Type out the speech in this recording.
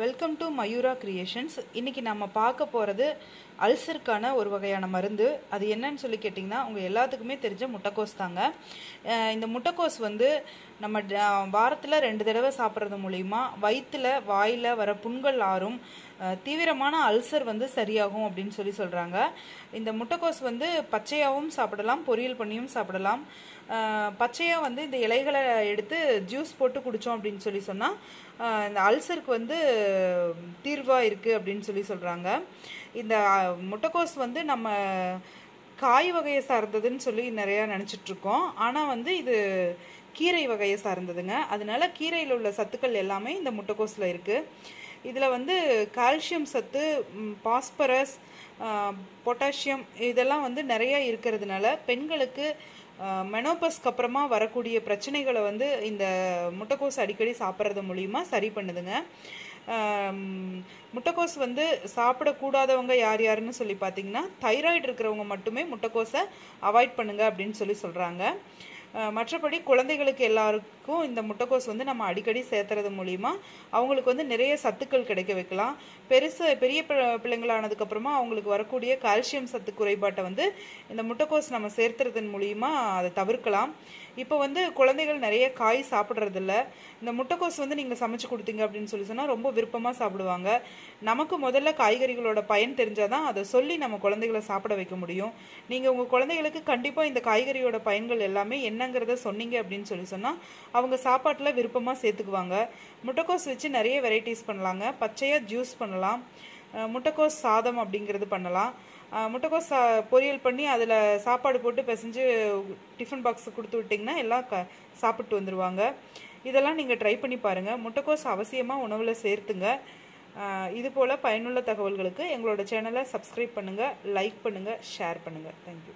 Welcome to Mayura creations இன்னைக்கு நம்ம பார்க்க போகிறது அல்சருக்கான ஒரு வகையான மருந்து. அது என்னன்னு சொல்லி கேட்டிங்கன்னா உங்கள் எல்லாத்துக்குமே தெரிஞ்ச முட்டைக்கோஸ் தாங்க. இந்த முட்டைக்கோஸ் வந்து நம்ம வாரத்தில் ரெண்டு தடவை சாப்பிட்றது மூலிமா வயிற்றில் வாயில் வர புண்கள் ஆறும் தீவிரமான அல்சர் வந்து சரியாகும் அப்படின்னு சொல்லி சொல்கிறாங்க இந்த முட்டைக்கோஸ் வந்து பச்சையாகவும் சாப்பிடலாம் பொரியல் பண்ணியும் சாப்பிடலாம். பச்சையாக வந்து இந்த இலைகளை எடுத்து ஜூஸ் போட்டு குடித்தோம் அப்படின்னு சொல்லி சொன்னால் இந்த அல்சருக்கு வந்து தீர்வாக இருக்குது அப்படின்னு சொல்லி சொல்கிறாங்க இந்த முட்டைக்கோஸ் வந்து நம்ம காய் வகையை சார்ந்ததுன்னு சொல்லி நிறையா நினச்சிட்ருக்கோம் ஆனால் வந்து இது கீரை வகையை சார்ந்ததுங்க. அதனால கீரையில் உள்ள சத்துக்கள் எல்லாமே இந்த முட்டைக்கோஸில் இருக்குது இதில் வந்து கால்சியம் சத்து பாஸ்பரஸ் பொட்டாசியம் இதெல்லாம் வந்து நிறையா இருக்கிறதுனால பெண்களுக்கு மெனோபஸ்க்கு அப்புறமா வரக்கூடிய பிரச்சனைகளை வந்து இந்த முட்டைக்கோஸ் அடிக்கடி சாப்பிட்றது மூலிமா சரி பண்ணுதுங்க. முட்டைக்கோஸ் வந்து சாப்பிடக்கூடாதவங்க யார் யாருன்னு சொல்லி பார்த்தீங்கன்னா தைராய்டு இருக்கிறவங்க மட்டுமே முட்டைக்கோஸை அவாய்ட் பண்ணுங்க அப்படின்னு சொல்லி சொல்கிறாங்க மற்றபடி குழந்தைகளுக்கு எல்லாருக்கும் இந்த முட்டைக்கோஸ் வந்து நம்ம அடிக்கடி சேர்த்துறது மூலிமா அவங்களுக்கு வந்து நிறைய சத்துக்கள் கிடைக்க வைக்கலாம். பெருசு பெரிய பிள்ளைங்களானதுக்கப்புறமா அவங்களுக்கு வரக்கூடிய கால்சியம் சத்து குறைபாட்டை வந்து இந்த முட்டைக்கோஸ் நம்ம சேர்த்துறதன் மூலிமா அதை தவிர்க்கலாம். இப்போ வந்து குழந்தைகள் நிறைய காய் சாப்பிட்றதில்ல. இந்த முட்டைக்கோஸ் வந்து நீங்கள் சமைச்சு கொடுத்தீங்க அப்படின்னு சொல்லி சொன்னால் ரொம்ப விருப்பமாக சாப்பிடுவாங்க. நமக்கு முதல்ல காய்கறிகளோட பயன் தெரிஞ்சாதான் அதை சொல்லி நம்ம குழந்தைகளை சாப்பிட வைக்க முடியும். நீங்கள் உங்கள் குழந்தைகளுக்கு கண்டிப்பாக இந்த காய்கறியோட பயன்கள் எல்லாமே என்ன என்னங்கிறத சொன்னீங்க அப்படின்னு சொல்லி சொன்னால் அவங்க சாப்பாட்டில் விருப்பமாக சேர்த்துக்குவாங்க. முட்டைக்கோஸ் வச்சு நிறைய வெரைட்டிஸ் பண்ணலாங்க. பச்சையாக ஜூஸ் பண்ணலாம். முட்டைக்கோஸ் சாதம் அப்படிங்கிறது பண்ணலாம். முட்டைக்கோஸ் சா- பொரியல் பண்ணி அதில் சாப்பாடு போட்டு பிசைஞ்சு டிஃபன் பாக்ஸ் கொடுத்து விட்டிங்கன்னா எல்லாம் க சாப்பிட்டு வந்துடுவாங்க இதெல்லாம் நீங்கள் ட்ரை பண்ணி பாருங்கள் முட்டைக்கோஸ் அவசியமாக உணவில் சேர்த்துங்க. இது போல் பயனுள்ள தகவல்களுக்கு எங்களோட சேனலை சப்ஸ்கிரைப் பண்ணுங்கள் லைக் பண்ணுங்கள் ஷேர் பண்ணுங்கள் தேங்க்யூ